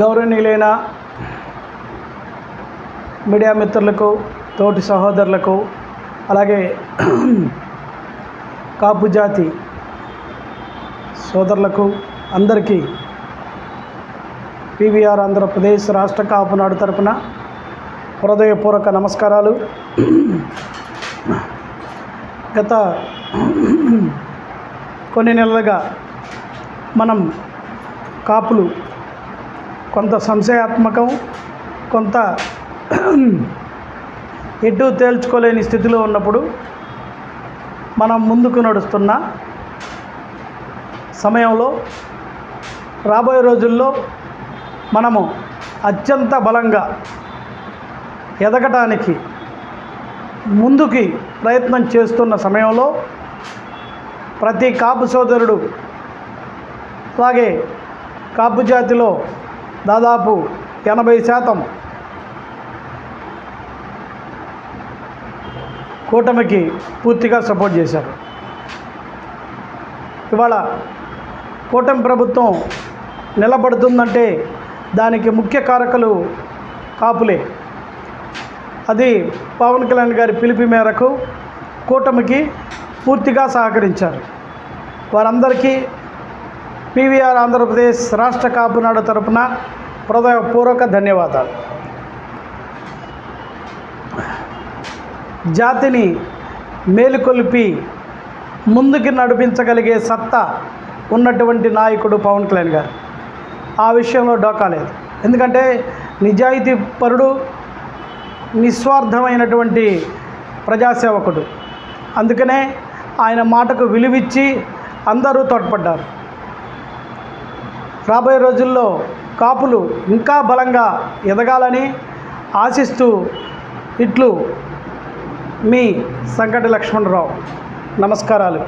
గౌరవనీయులైన మీడియా మిత్రులకు తోటి సహోదరులకు అలాగే కాపు జాతి సోదరులకు అందరికీ పీవీఆర్ ఆంధ్రప్రదేశ్ రాష్ట్ర కాపునాడు తరపున హృదయపూర్వక నమస్కారాలు. గత కొన్ని నెలలుగా మనం కాపులు కొంత సంశయాత్మకం కొంత ఎటు తేల్చుకోలేని స్థితిలో ఉన్నప్పుడు మనం ముందుకు నడుస్తున్న సమయంలో రాబోయే రోజుల్లో మనము అత్యంత బలంగా ఎదగటానికి ముందుకి ప్రయత్నం చేస్తున్న సమయంలో ప్రతి కాపు సోదరుడు అలాగే కాపు జాతిలో దాదాపు ఎనభై శాతం కూటమికి పూర్తిగా సపోర్ట్ చేశారు. ఇవాళ కూటమి ప్రభుత్వం నిలబడుతుందంటే దానికి ముఖ్య కారకులు కాపులే. అది పవన్ కళ్యాణ్ గారి పిలుపు మేరకు కూటమికి పూర్తిగా సహకరించారు. వారందరికీ పీవీఆర్ ఆంధ్రప్రదేశ్ రాష్ట్ర కాపునాడు తరపున హృదయపూర్వక ధన్యవాదాలు. జాతిని మేలుకొల్పి ముందుకి నడిపించగలిగే సత్తా ఉన్నటువంటి నాయకుడు పవన్ కళ్యాణ్ గారు. ఆ విషయంలో డోకా లేదు. ఎందుకంటే నిజాయితీ పరుడు నిస్వార్థమైనటువంటి ప్రజాసేవకుడు. అందుకనే ఆయన మాటకు విలువిచ్చి అందరూ తోడ్పడ్డారు. రాబోయే రోజుల్లో కాపులు ఇంకా బలంగా ఎదగాలని ఆశిస్తూ ఇట్లు మీ సంకటి లక్ష్మణరావు. నమస్కారాలు.